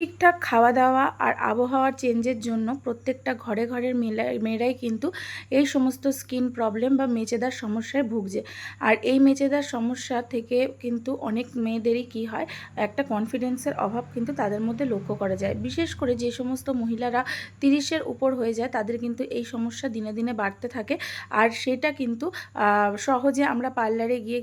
ঠিকঠাক খাওয়া দাওয়া আর আবহাওয়ার চেঞ্জের জন্য প্রত্যেকটা ঘরে ঘরের মেলা, মেয়েরাই কিন্তু এই সমস্ত স্কিন প্রবলেম বা মেচেদার সমস্যায় ভুগছে। আর এই মেচেদার সমস্যা থেকে কিন্তু অনেক মেয়েদেরই কি হয়, একটা কনফিডেন্সের অভাব কিন্তু তাদের মধ্যে লক্ষ্য করা যায়। বিশেষ করে যে সমস্ত মহিলারা তিরিশের উপর হয়ে যায়, তাদের কিন্তু এই সমস্যা দিনে দিনে বাড়তে থাকে। আর সেটা কিন্তু সহজে আমরা পার্লারে গিয়ে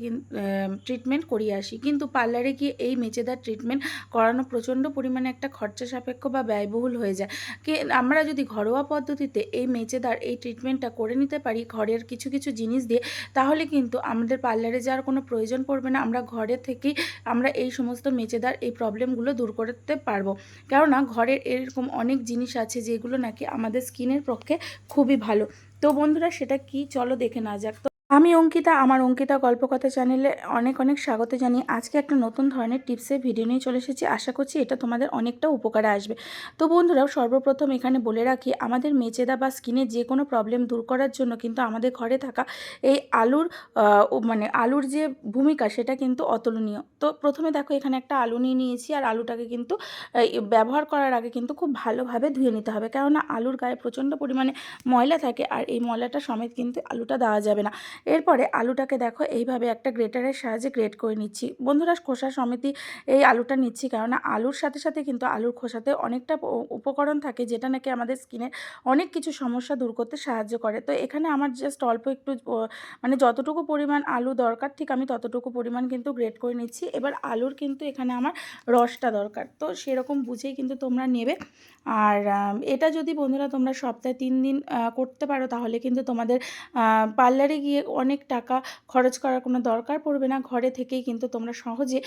ট্রিটমেন্ট করিয়ে আসি। কিন্তু পার্লারে গিয়ে এই মেচেদার ট্রিটমেন্ট করানো প্রচণ্ড পরিমাণে একটা খরচা সাপেক্ষ বা ব্যয়বহুল হয়ে যায়। কে, আমরা যদি ঘরোয়া পদ্ধতিতে এই মেচেদার এই ট্রিটমেন্টটা করে নিতে পারি ঘরের কিছু কিছু জিনিস দিয়ে, তাহলে কিন্তু আমাদের পার্লারে যাওয়ার কোনো প্রয়োজন পড়বে না। আমরা ঘরে থেকেই আমরা এই সমস্ত মেচেদার এই প্রবলেমগুলো দূর করতে পারব। কেননা ঘরের এরকম অনেক জিনিস আছে যেগুলো নাকি আমাদের স্কিনের পক্ষে খুবই ভালো। তো বন্ধুরা সেটা কি? চলো দেখে না যাক। তো আমি অঙ্কিতা, আমার অঙ্কিতা গল্পকথা চ্যানেলে অনেক অনেক স্বাগত জানিয়ে আজকে একটা নতুন ধরনের টিপসের ভিডিও নিয়ে চলে এসেছি। আশা করছি এটা তোমাদের অনেকটা উপকারে আসবে। তো বন্ধুরাও সর্বপ্রথম এখানে বলে রাখি, আমাদের মেচেদা বা স্কিনে যে কোনো প্রবলেম দূর করার জন্য কিন্তু আমাদের ঘরে থাকা এই আলুর মানে আলুর যে ভূমিকা সেটা কিন্তু অতুলনীয়। তো প্রথমে দেখো, এখানে একটা আলু নিয়ে নিয়েছি আর আলুটাকে কিন্তু ব্যবহার করার আগে কিন্তু খুব ভালোভাবে ধুয়ে নিতে হবে। কেননা আলুর গায়ে প্রচণ্ড পরিমাণে ময়লা থাকে আর এই ময়লাটা সমেত কিন্তু আলুটা দেওয়া যাবে না। এরপরে আলুটাকে দেখো, এইভাবে একটা গ্রেটারের সাহায্যে গ্রেট করে নিচ্ছি। বন্ধুরা, খোসা সমিতি এই আলুটা নিচ্ছি, কেননা আলুর সাথে সাথে কিন্তু আলুর খোসাতে অনেকটা উপকরণ থাকে, যেটা নাকি আমাদের স্কিনের অনেক কিছু সমস্যা দূর করতে সাহায্য করে। তো এখানে আমার জাস্ট অল্প একটু মানে যতটুকু পরিমাণ আলু দরকার, ঠিক আমি ততটুকু পরিমাণ কিন্তু গ্রেট করে নিচ্ছি। এবার আলুর কিন্তু এখানে আমার রসটা দরকার। তো সেরকম বুঝেই কিন্তু তোমরা নেবে। আর এটা যদি বন্ধুরা তোমরা সপ্তাহে তিন দিন করতে পারো, তাহলে কিন্তু তোমাদের পার্লারে গিয়ে অনেক টাকা খরচ করার কোনো দরকার পড়বে না। ঘরে থেকেই কিন্তু তোমরা সহজে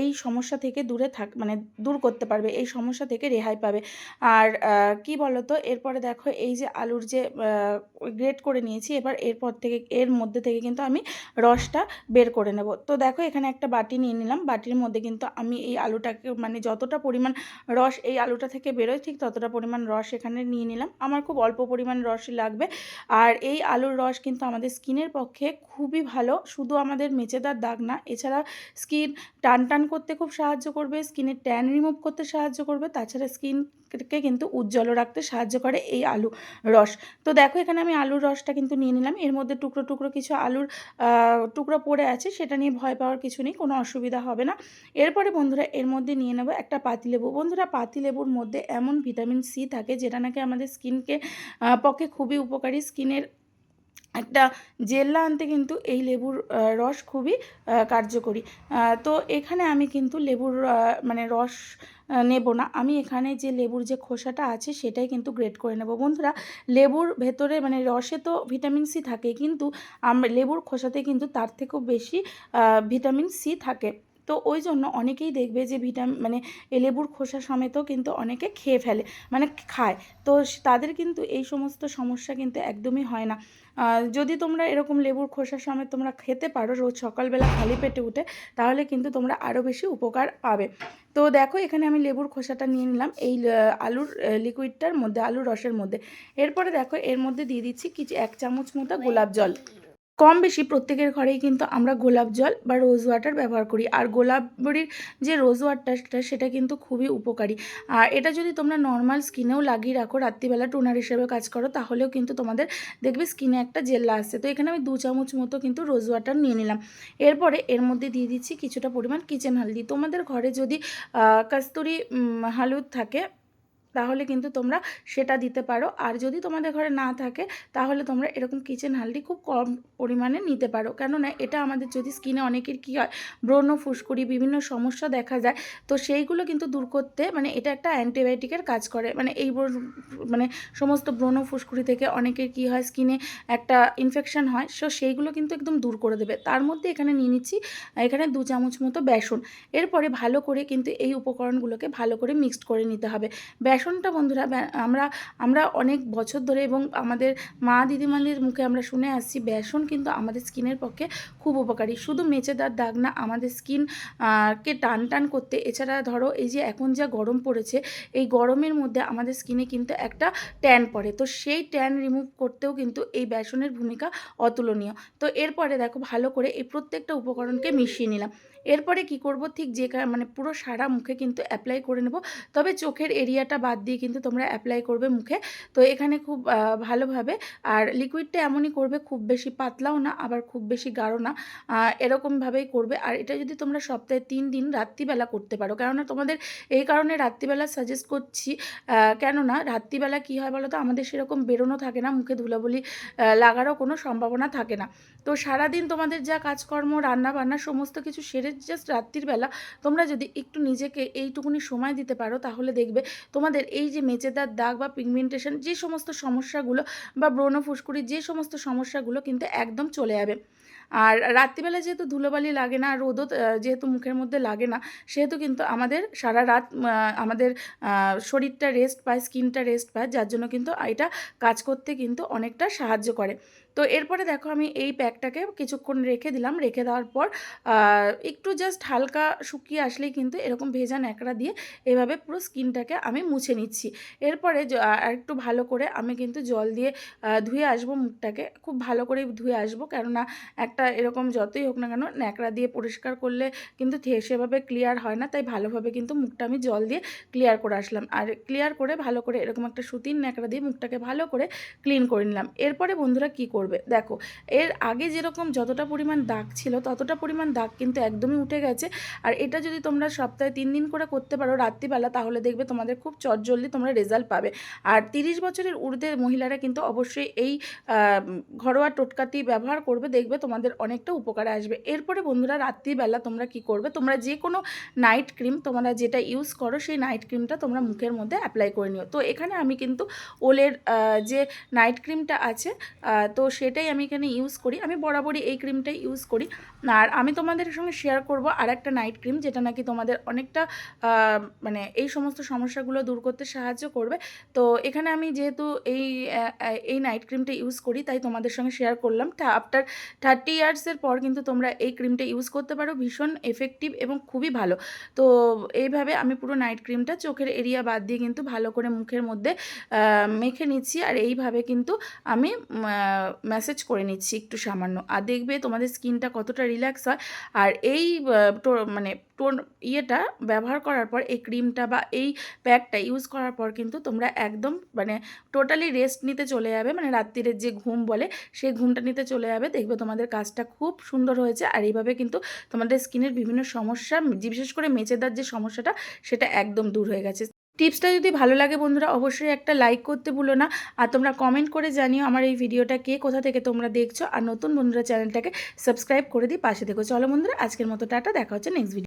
এই সমস্যা থেকে দূরে থাক মানে দূর করতে পারবে, এই সমস্যা থেকে রেহাই পাবে। আর কি বলো তো এরপরে দেখো এই যে আলুর যে গ্রেট করে নিয়েছি, এবার এরপর থেকে, এর মধ্যে থেকে কিন্তু আমি রসটা বের করে নেব। তো দেখো এখানে একটা বাটি নিয়ে নিলাম, বাটির মধ্যে কিন্তু আমি এই আলুটাকে মানে যতটা পরিমাণ রস এই আলুটা থেকে বেরোয়, ঠিক ততটা পরিমাণ রস এখানে নিয়ে নিলাম। আমার খুব অল্প পরিমাণ রসই লাগবে। আর এই আলুর রস কিন্তু আমাদের স্কিনের পক্ষে খুবই ভালো, শুধু আমাদের মেচেদার দাগ না, এছাড়া স্কিন টান টান করতে খুব সাহায্য করবে স্কিনের ট্যান রিমুভ করতে সাহায্য করবে, তাছাড়া স্কিনকে কিন্তু উজ্জ্বল রাখতে সাহায্য করে এই আলু রস। তো দেখো এখানে আমি আলুর রসটা কিন্তু নিয়ে নিলাম, এর মধ্যে টুকরো টুকরো কিছু আলুর টুকরো পড়ে আছে, সেটা নিয়ে ভয় পাওয়ার কিছু নেই, কোনো অসুবিধা হবে না। এরপরে বন্ধুরা এর মধ্যে নিয়ে নেব একটা পাতিলেবু বন্ধুরা পাতিলেবুর মধ্যে এমন ভিটামিন সি থাকে, যেটা নাকি আমাদের স্কিনকে পক্ষে খুবই উপকারী। স্কিনের একটা জেল্লা আনতে কিন্তু এই লেবুর রস খুবই কার্যকরী। তো এখানে আমি কিন্তু লেবুর মানে রস নেব না। আমি এখানে যে লেবুর যে খোসাটা আছে সেটাই কিন্তু গ্রেট করে নেব। বন্ধুরা, লেবুর ভেতরে মানে রসে তো ভিটামিন সি থাকে, কিন্তু লেবুর খোসাতে কিন্তু তার থেকেও বেশি ভিটামিন সি থাকে। তো ওই জন্য অনেকেই দেখবে যে ভিটামিন মানে লেবুর খোসা সমেতও কিন্তু অনেকে খেয়ে ফেলে মানে খায়। তো তাদের কিন্তু এই সমস্ত সমস্যা কিন্তু একদমই হয় না। যদি তোমরা এরকম লেবুর খোসা সমেত তোমরা খেতে পারো, রোজ সকালবেলা খালি পেটে উঠে, তাহলে কিন্তু তোমরা আরও বেশি উপকার পাবে। তো দেখো, এখানে আমি লেবুর খোসাটা নিয়ে নিলাম, এই আলুর লিকুইডটার মধ্যে, আলুর রসের মধ্যে। এরপরে দেখো, এর মধ্যে দিয়ে দিচ্ছি কিছু, এক চামচ মতো গোলাপ জল। কম বেশি প্রত্যেকের ঘরেই কিন্তু আমরা গোলাপ জল বা রোজ ওয়াটার ব্যবহার করি। আর গোলাপ বড়ির যে রোজ ওয়াটারটা সেটা কিন্তু খুবই উপকারী। আর এটা যদি তোমরা নর্মাল স্কিনেও লাগিয়ে রাখো রাত্রিবেলা টোনার হিসেবে কাজ করো তাহলেও কিন্তু তোমাদের দেখবে স্কিনে একটা জেল্লা আসছে। তো এখানে আমি দু চামচ মতো কিন্তু রোজ ওয়াটার নিয়ে নিলাম। এরপরে এর মধ্যে দিয়ে দিচ্ছি কিছুটা পরিমাণ কিচেন হালদি। তোমাদের ঘরে যদি আহ, হালুদ থাকে তাহলে কিন্তু তোমরা সেটা দিতে পারো। আর যদি তোমাদের ঘরে না থাকে, তাহলে তোমরা এরকম কিচেন হালদি খুব কম পরিমাণে নিতে পারো। কেননা এটা আমাদের যদি স্কিনে অনেকের কী হয়, ব্রণ, ফুসকুড়ি, বিভিন্ন সমস্যা দেখা যায়, তো সেইগুলো কিন্তু দূর করতে মানে এটা একটা অ্যান্টিবায়োটিকের কাজ করে। মানে এই মানে সমস্ত ব্রণ, ফুসকুড়ি থেকে অনেকের কী হয় স্কিনে একটা ইনফেকশন হয় সো সেইগুলো কিন্তু একদম দূর করে দেবে। তার মধ্যে এখানে নিয়ে নিচ্ছি, এখানে দু চামচ মতো বেসন। এরপরে ভালো করে কিন্তু এই উপকরণগুলোকে ভালো করে মিক্সড করে নিতে হবে। বেসনটা বন্ধুরা আমরা আমরা অনেক বছর ধরে এবং আমাদের মা দিদিমাদের মুখে আমরা শুনে আসছি বেসন কিন্তু আমাদের স্কিনের পক্ষে খুব উপকারী। শুধু মেচেদার দাগ না, আমাদের স্কিন কে টান টান করতে, এছাড়া ধরো এই যে এখন যা গরম পড়েছে, এই গরমের মধ্যে আমাদের স্কিনে কিন্তু একটা ট্যান পড়ে। তো সেই ট্যান রিমুভ করতেও কিন্তু এই বেসনের ভূমিকা অতুলনীয়। তো এরপরে দেখো ভালো করে এই প্রত্যেকটা উপকরণকে মিশিয়ে নিলাম। এরপরে কি করব? ঠিক যে মানে পুরো সারা মুখে কিন্তু অ্যাপ্লাই করে নেব। তবে চোখের এরিয়াটা বাদ দিয়ে কিন্তু তোমরা অ্যাপ্লাই করবে মুখে। তো এখানে খুব ভালোভাবে। আর লিকুইডটা এমনই করবে, খুব বেশি পাতলাও না, আবার খুব বেশি গাঢ় না। এরকমভাবেই করবে। আর এটা যদি তোমরা সপ্তাহে তিন দিন রাত্রিবেলা করতে পারো, কেননা তোমাদের এই কারণে রাত্রিবেলা সাজেস্ট করছি কেননা রাত্রিবেলা কী হয় বলো তো আমাদের সেরকম বেরোনো থাকে না, মুখে ধুলাবলি লাগারও কোনো সম্ভাবনা থাকে না। তো সারাদিন তোমাদের যা কাজকর্ম রান্না বান্না সমস্ত কিছু সেরে জাস্ট রাত্রির বেলা তোমরা যদি একটু নিজেকে এইটুকুনি সময় দিতে পারো, তাহলে দেখবে তোমাদের এই যে মেচেদার দাগ বা পিগমেন্টেশন যে সমস্ত সমস্যাগুলো বা ব্রণ ফুসকুড়ি যে সমস্ত সমস্যাগুলো কিন্তু একদম চলে যাবে। আর রাত্রিবেলা যেহেতু ধুলোবালি লাগে না রোদও যেহেতু মুখের মধ্যে লাগে না, সেহেতু কিন্তু আমাদের সারা রাত আমাদের শরীরটা রেস্ট পায় স্কিনটা রেস্ট পায়, যার জন্য কিন্তু এটা কাজ করতে কিন্তু অনেকটা সাহায্য করে। তো এরপরে দেখো আমি এই প্যাকটাকে কিছুক্ষণ রেখে দিলাম, রেখে দেওয়ার পর একটু জাস্ট হালকা শুকিয়ে আসলেই কিন্তু এরকম ভেজা ন্যাকড়া দিয়ে এভাবে পুরো স্কিনটাকে আমি মুছে নিচ্ছি। এরপরে একটু ভালো করে আমি কিন্তু জল দিয়ে ধুয়ে আসব মুখটাকে, খুব ভালো করে ধুয়ে আসব, কেননা একটা এরকম যতই হোক না কেন ন্যাকড়া দিয়ে পরিষ্কার করলে কিন্তু সেভাবে ক্লিয়ার হয় না, তাই ভালোভাবে কিন্তু মুখটা আমি জল দিয়ে ক্লিয়ার করে আসলাম। আর ক্লিয়ার করে ভালো করে এরকম একটা সুতির ন্যাকড়া দিয়ে মুখটাকে ভালো করে ক্লিন করে নিলাম। এরপরে বন্ধুরা কি করবে? দেখো, এর আগে যেরকম যতটা পরিমাণ দাগ ছিল, ততটা পরিমাণ দাগ কিন্তু একদমই উঠে গেছে। আর এটা যদি তোমরা সপ্তাহে তিন দিন করে করতে পারো রাত্রিবেলা, তাহলে দেখবে তোমাদের খুব চটজলদি তোমরা রেজাল্ট পাবে। আর তিরিশ বছরের ঊর্ধ্বের মহিলারা কিন্তু অবশ্যই এই ঘরোয়া টোটকাটি ব্যবহার করবে, দেখবে তোমাদের অনেকটা উপকারে আসবে। এরপরে বন্ধুরা রাত্রিবেলা তোমরা কি করবে? তোমরা যে কোনো নাইট ক্রিম তোমরা যেটা ইউজ করো, সেই নাইট ক্রিমটা তোমরা মুখের মধ্যে অ্যাপ্লাই করে নিও। তো এখানে আমি কিন্তু ওলের যে নাইট ক্রিমটা আছে তো সেটাই আমি এখানে ইউজ করি। আমি বরাবরই এই ক্রিমটাই ইউজ করি। আর আমি তোমাদের সঙ্গে শেয়ার করব আর একটা নাইট ক্রিম যেটা নাকি তোমাদের অনেকটা মানে এই সমস্ত সমস্যাগুলো দূর করতে সাহায্য করবে। তো এখানে আমি যেহেতু এই এই নাইট ক্রিমটা ইউজ করি, তাই তোমাদের সঙ্গে শেয়ার করলাম। আফটার থার্টি ইয়ার্সের পর কিন্তু তোমরা এই ক্রিমটা ইউজ করতে পারো। ভীষণ এফেক্টিভ এবং খুবই ভালো। তো এইভাবে আমি পুরো নাইট ক্রিমটা চোখের এরিয়া বাদ দিয়ে কিন্তু ভালো করে মুখের মধ্যে মেখে নিচ্ছি। আর এইভাবে কিন্তু আমি ম্যাসেজ করে নিচ্ছি একটু সামান্য। আর দেখবে তোমাদের স্কিনটা কতটা রিল্যাক্স হয়। আর এই মানে টোন ইয়েটা ব্যবহার করার পর, এই ক্রিমটা বা এই প্যাকটা ইউজ করার পর কিন্তু তোমরা একদম মানে টোটালি রেস্ট নিতে চলে যাবে। মানে রাত্রিরের যে ঘুম বলে, সেই ঘুমটা নিতে চলে যাবে। দেখবে তোমাদের কাজটা খুব সুন্দর হয়েছে। আর এইভাবে কিন্তু তোমাদের স্কিনের বিভিন্ন সমস্যা বিশেষ করে মেচেদার যে সমস্যাটা, সেটা একদম দূর হয়ে গেছে। টিপসটা যদি ভালো লাগে বন্ধুরা, অবশ্যই একটা লাইক করতে ভুলো না। আর তোমরা কমেন্ট করে জানিও আমার এই ভিডিওটা কে, কোথা থেকে তোমরা দেখছ। আর নতুন বন্ধুরা চ্যানেলটাকে সাবস্ক্রাইব করে দিই পাশে দেখো চলো বন্ধুরা, আজকের মতো টাটা, দেখা হচ্ছে নেক্সট ভিডিও